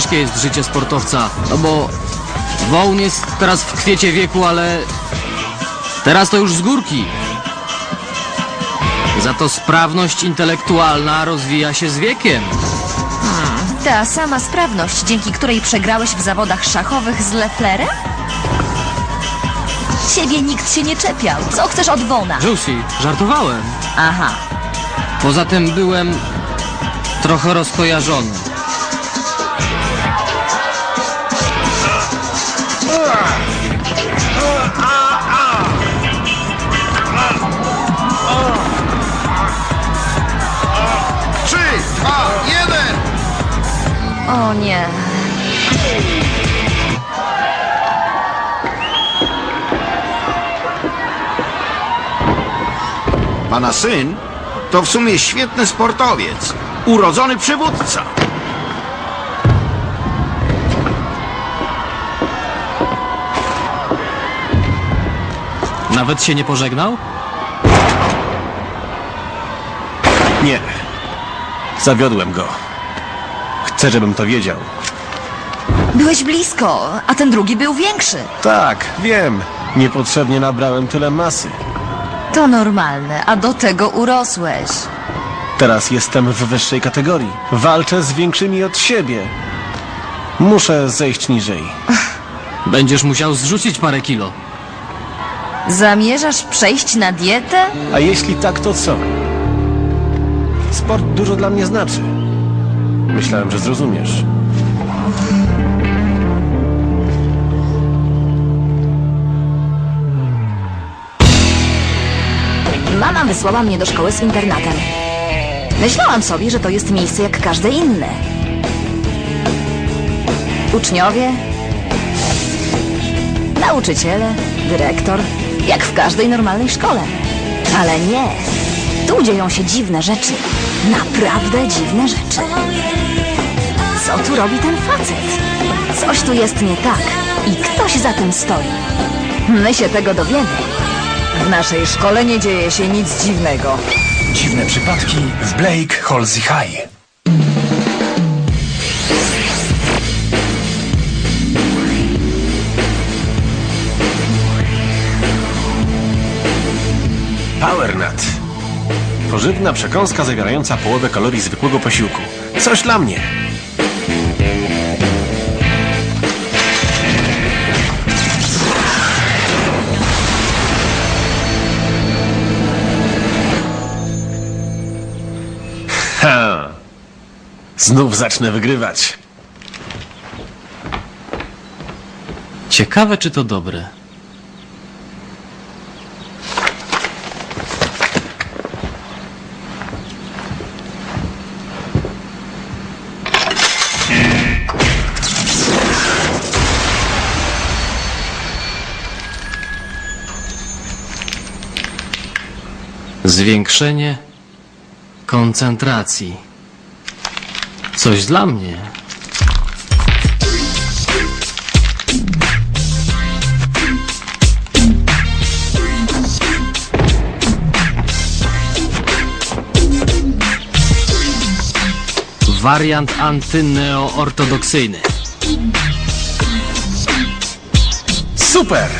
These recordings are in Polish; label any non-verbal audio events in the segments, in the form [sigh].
ciężkie jest życie sportowca, no bo Wołn jest teraz w kwiecie wieku, ale teraz to już z górki. Za to sprawność intelektualna rozwija się z wiekiem. Ta sama sprawność, dzięki której przegrałeś w zawodach szachowych z Leflerem? Ciebie nikt się nie czepiał. Co chcesz od Wona? Josie, żartowałem. Aha. Poza tym byłem trochę rozkojarzony. Trzy, dwa, jeden! O nie. Pana syn to w sumie świetny sportowiec. Urodzony przywódca. Nawet się nie pożegnał? Nie. Zawiodłem go. Chcę, żebym to wiedział. Byłeś blisko, a ten drugi był większy. Tak, wiem. Niepotrzebnie nabrałem tyle masy. To normalne, a do tego urosłeś. Teraz jestem w wyższej kategorii. Walczę z większymi od siebie. Muszę zejść niżej. Będziesz musiał zrzucić parę kilo. Zamierzasz przejść na dietę? A jeśli tak, to co? Sport dużo dla mnie znaczy. Myślałem, że zrozumiesz. Mama wysłała mnie do szkoły z internatem. Myślałam sobie, że to jest miejsce jak każde inne. Uczniowie, nauczyciele, dyrektor, jak w każdej normalnej szkole. Ale nie. Tu dzieją się dziwne rzeczy. Naprawdę dziwne rzeczy. Co tu robi ten facet? Coś tu jest nie tak i ktoś za tym stoi. My się tego dowiemy. W naszej szkole nie dzieje się nic dziwnego. Dziwne przypadki w Blake Halsey High. Pożywna przekąska zawierająca połowę kalorii zwykłego posiłku. Coś dla mnie. Ha! Znów zacznę wygrywać. Ciekawe, czy to dobre. Zwiększenie koncentracji. Coś dla mnie. Wariant antyneoortodoksyjny. Super!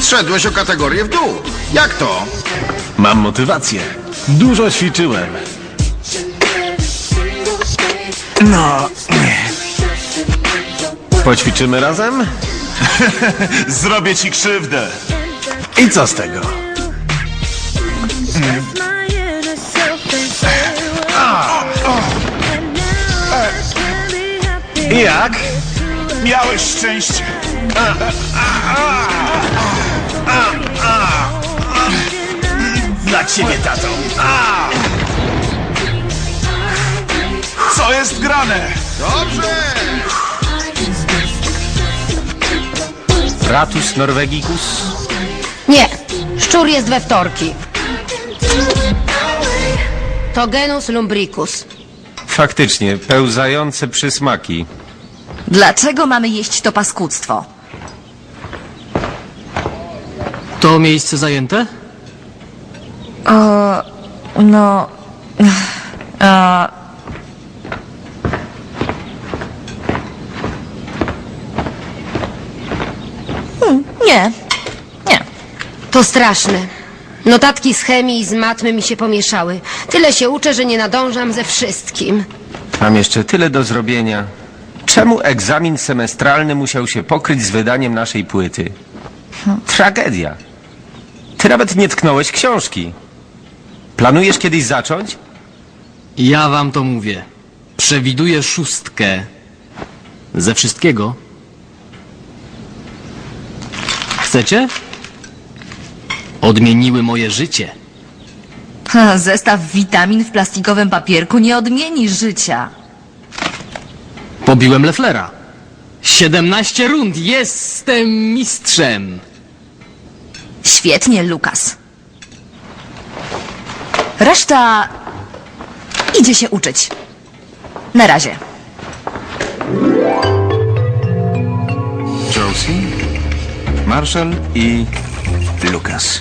Zszedłeś o kategorię w dół. Jak to? Mam motywację. Dużo ćwiczyłem. No, Poćwiczymy razem? [laughs] zrobię ci krzywdę. I co z tego? Jak? Miałeś szczęście. Dla ciebie, tato. Co jest grane? Dobrze! Ratus norvegicus. Nie, szczur jest we wtorki. To genus lumbricus. Faktycznie, pełzające przysmaki. Dlaczego mamy jeść to paskudztwo? To miejsce zajęte? No. [sighs] A... Hmm, Nie. Nie. To straszne. Notatki z chemii i z matmy mi się pomieszały. Tyle się uczę, że nie nadążam ze wszystkim. Mam jeszcze tyle do zrobienia. Czemu egzamin semestralny musiał się pokryć z wydaniem naszej płyty? Tragedia. Ty nawet nie tknąłeś książki. Planujesz kiedyś zacząć? Ja wam to mówię. Przewiduję szóstkę. Ze wszystkiego. Chcecie? Odmieniły moje życie. Ha, Zestaw witamin w plastikowym papierku nie odmieni życia. Pobiłem Leflera. 17 rund, jestem mistrzem. Świetnie, Lukas. Reszta idzie się uczyć. Na razie. Josie, Marshall i Lucas.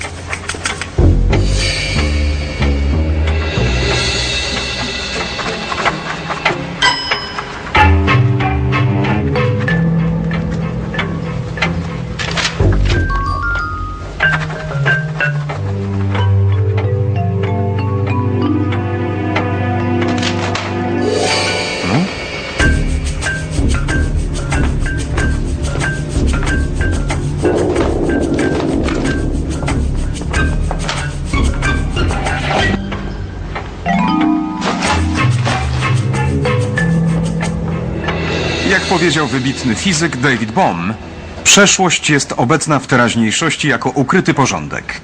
Powiedział wybitny fizyk David Bohm, przeszłość jest obecna w teraźniejszości jako ukryty porządek.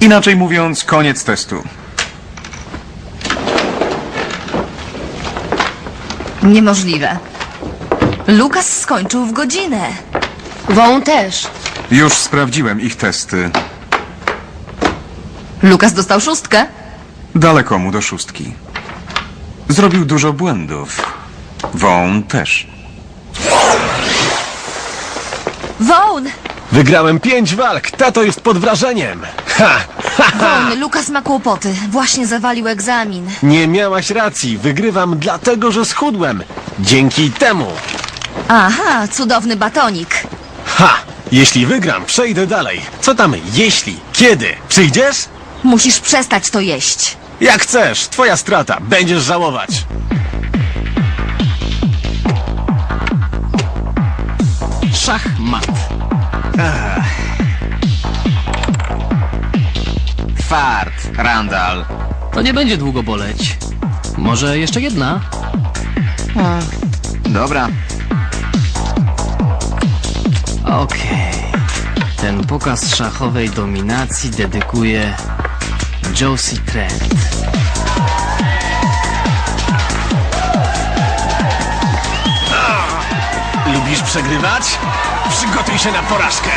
Inaczej mówiąc, koniec testu. Niemożliwe. Lukas skończył w godzinę. Wą też. Już sprawdziłem ich testy. Lukas dostał szóstkę. Daleko mu do szóstki. Zrobił dużo błędów. Won też. Wołn! Wygrałem pięć walk, tato jest pod wrażeniem. Ha! Wołn, Lukas ma kłopoty. Właśnie zawalił egzamin. Nie miałaś racji, wygrywam dlatego, że schudłem. Dzięki temu. Aha, cudowny batonik. Ha! Jeśli wygram, przejdę dalej. Co tam jeśli? Kiedy? Przyjdziesz? Musisz przestać to jeść. Jak chcesz, twoja strata, będziesz żałować. Szachmat. Fart, Randall. To nie będzie długo boleć. Może jeszcze jedna? Dobra. Okej. Ten pokaz szachowej dominacji dedykuje Josie Trent. Lubisz przegrywać? Przygotuj się na porażkę.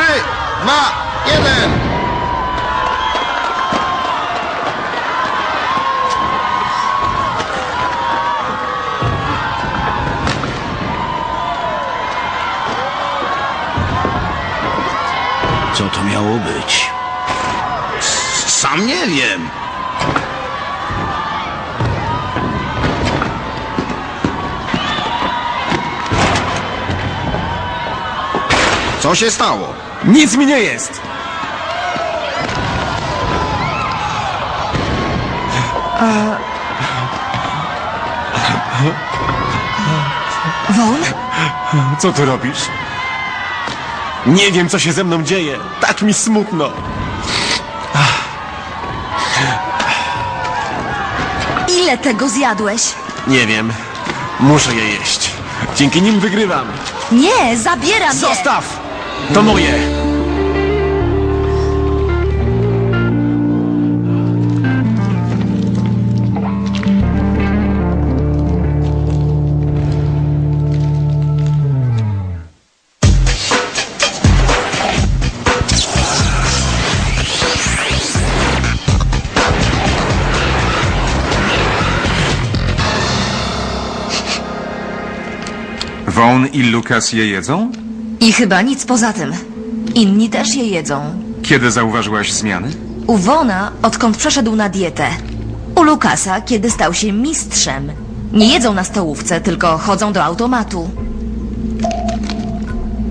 Trzy, dwa, jeden. Co to miało być? Sam nie wiem. Co się stało? Nic mi nie jest. Wołn? Co ty robisz? Nie wiem, co się ze mną dzieje. Tak mi smutno. Ile tego zjadłeś? Nie wiem. Muszę je jeść. Dzięki nim wygrywam. Nie, zabieram je! Zostaw! To moje! Vaughn i Lucas je jedzą? I chyba nic poza tym. Inni też je jedzą. Kiedy zauważyłaś zmiany? U Wona, odkąd przeszedł na dietę. U Lukasa, kiedy stał się mistrzem. Nie jedzą na stołówce, tylko chodzą do automatu.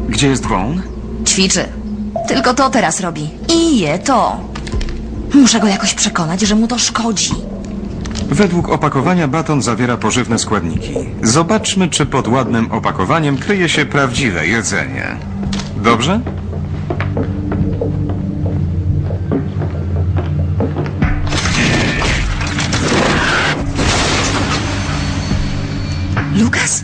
Gdzie jest Vaughn? Ćwiczy. Tylko to teraz robi. I je to. Muszę go jakoś przekonać, że mu to szkodzi. Według opakowania baton zawiera pożywne składniki. Zobaczmy, czy pod ładnym opakowaniem kryje się prawdziwe jedzenie. Dobrze? Lukas?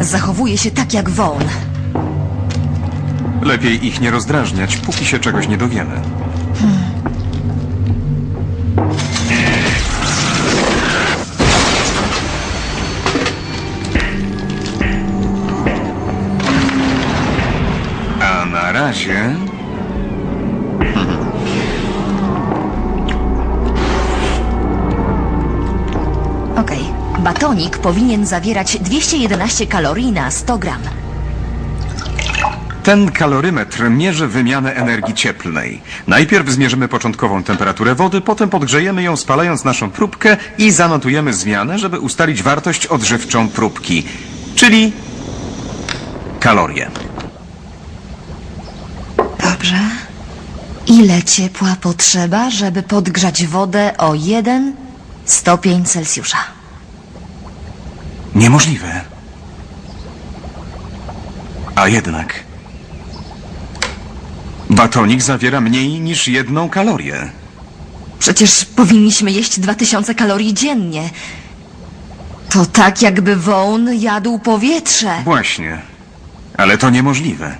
Zachowuje się tak jak Vaughn. Lepiej ich nie rozdrażniać, póki się czegoś nie dowiemy. A na razie... Okej. Batonik powinien zawierać 211 kalorii na 100 gram. Ten kalorymetr mierzy wymianę energii cieplnej. Najpierw zmierzymy początkową temperaturę wody, potem podgrzejemy ją spalając naszą próbkę i zanotujemy zmianę, żeby ustalić wartość odżywczą próbki, czyli kalorie. Ile ciepła potrzeba, żeby podgrzać wodę o 1 stopień Celsjusza? Niemożliwe. A jednak. Batonik zawiera mniej niż jedną kalorię. Przecież powinniśmy jeść 2000 kalorii dziennie. To tak, jakby Vaughn jadł powietrze. Właśnie. Ale to niemożliwe.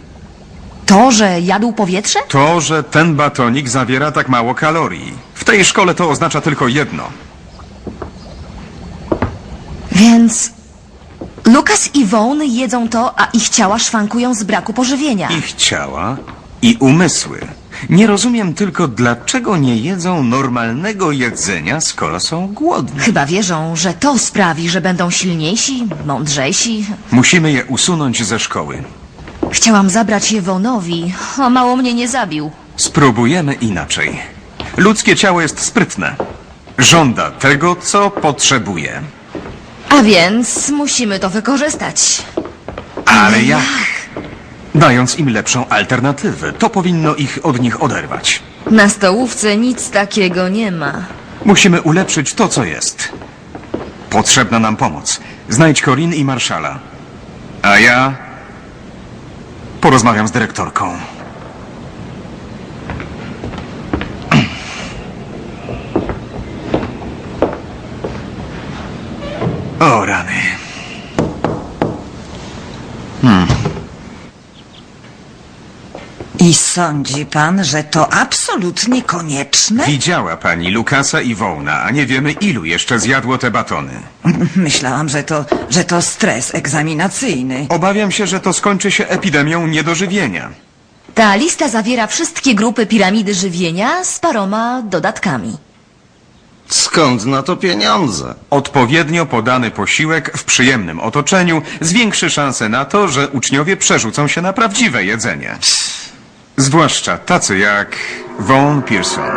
To, że jadł powietrze? To, że ten batonik zawiera tak mało kalorii. W tej szkole to oznacza tylko jedno. Więc Lukas i Vaughn jedzą to, a ich ciała szwankują z braku pożywienia. Ich ciała i umysły. Nie rozumiem tylko, dlaczego nie jedzą normalnego jedzenia, skoro są głodni. Chyba wierzą, że to sprawi, że będą silniejsi, mądrzejsi. Musimy je usunąć ze szkoły. Chciałam zabrać je Vaughnowi, a mało mnie nie zabił. Spróbujemy inaczej. Ludzkie ciało jest sprytne. Żąda tego, co potrzebuje. A więc musimy to wykorzystać. Ale jak? Dając im lepszą alternatywę. To powinno ich od nich oderwać. Na stołówce nic takiego nie ma. Musimy ulepszyć to, co jest. Potrzebna nam pomoc. Znajdź Corin i Marszala. A ja porozmawiam z dyrektorką. O rany. I sądzi pan, że to absolutnie konieczne? Widziała pani Lukasa i Wołna, a nie wiemy ilu jeszcze zjadło te batony. [laughs] Myślałam, że to, że to stres egzaminacyjny. Obawiam się, że to skończy się epidemią niedożywienia. Ta lista zawiera wszystkie grupy piramidy żywienia z paroma dodatkami. Skąd na to pieniądze? Odpowiednio podany posiłek w przyjemnym otoczeniu zwiększy szanse na to, że uczniowie przerzucą się na prawdziwe jedzenie. Zwłaszcza tacy jak Vaughn Pearson.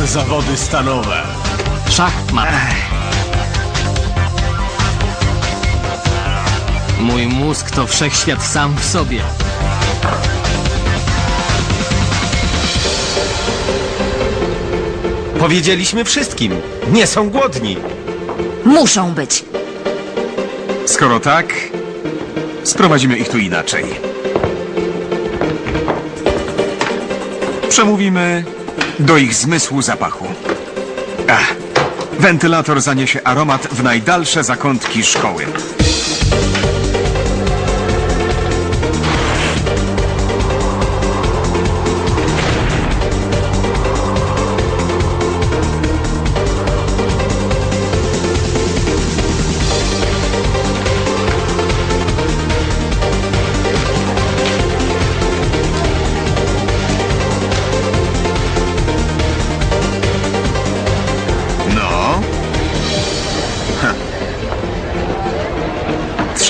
Zawody stanowe. Szachmat. Mój mózg to wszechświat sam w sobie. Powiedzieliśmy wszystkim. Nie są głodni. Muszą być. Skoro tak, sprowadzimy ich tu inaczej. Przemówimy do ich zmysłu zapachu. Ach, wentylator zaniesie aromat w najdalsze zakątki szkoły.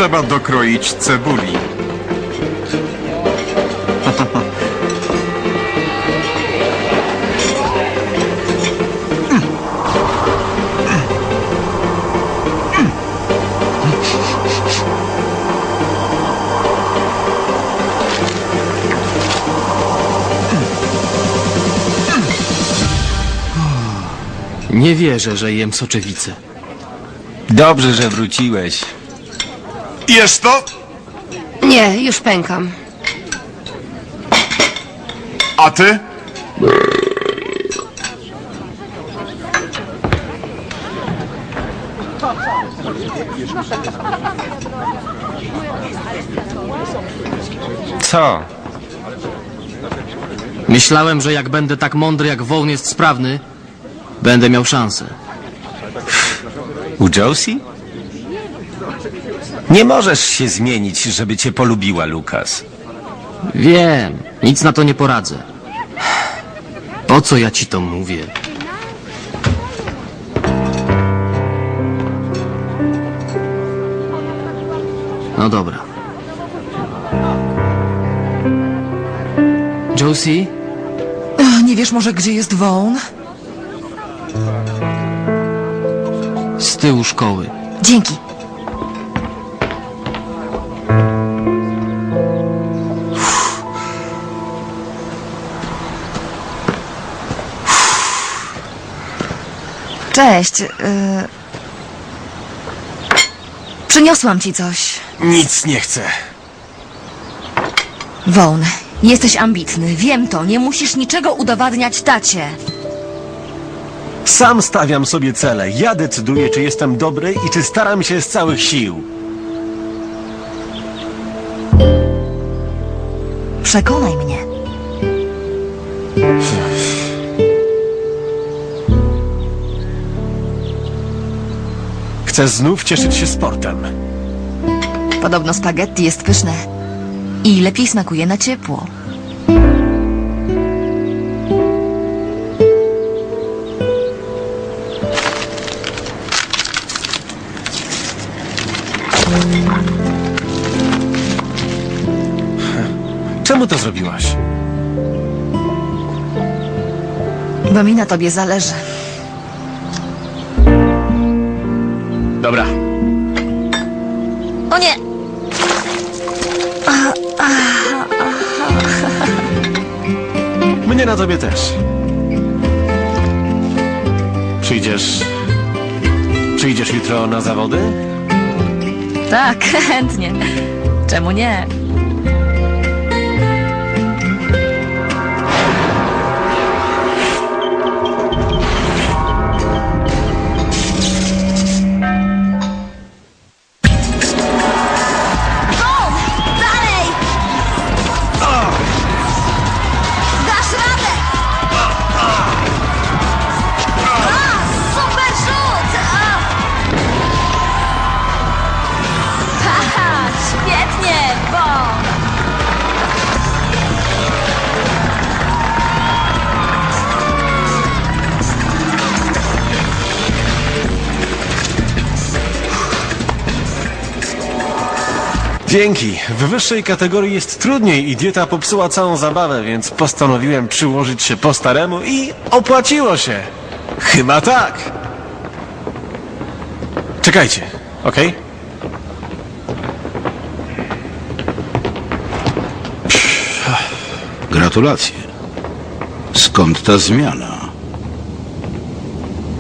Trzeba dokroić cebuli. Nie wierzę, że jem soczewicę. Dobrze, że wróciłeś. Jest to? Nie, już pękam. A ty? Co? Myślałem, że jak będę tak mądry jak Wołn jest sprawny, będę miał szansę. U Josie? Nie możesz się zmienić, żeby cię polubiła, Lukas. Wiem, nic na to nie poradzę. Po co ja ci to mówię? No dobra. Josie? Nie wiesz może, gdzie jest Vaughn? Z tyłu szkoły. Dzięki. Cześć. y, Przyniosłam ci coś. Nic nie chcę. Vaughn, jesteś ambitny. Wiem to. Nie musisz niczego udowadniać tacie. Sam stawiam sobie cele. Ja decyduję, czy jestem dobry i czy staram się z całych sił. Przekonaj mnie. Chcę znów cieszyć się sportem. Podobno spaghetti jest pyszne. I lepiej smakuje na ciepło. Czemu to zrobiłaś? Bo mi na tobie zależy. Dobra. O nie! Mnie na tobie też. Przyjdziesz. Przyjdziesz jutro na zawody? Tak, [laughs] chętnie. Czemu nie? Dzięki. W wyższej kategorii jest trudniej i dieta popsuła całą zabawę, więc postanowiłem przyłożyć się po staremu i opłaciło się. Chyba tak. Czekajcie, okej? Gratulacje. Skąd ta zmiana?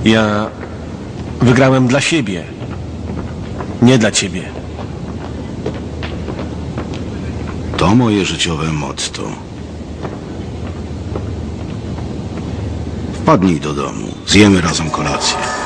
Ja wygrałem dla siebie. Nie dla ciebie. To moje życiowe motto. Wpadnij do domu, zjemy razem kolację.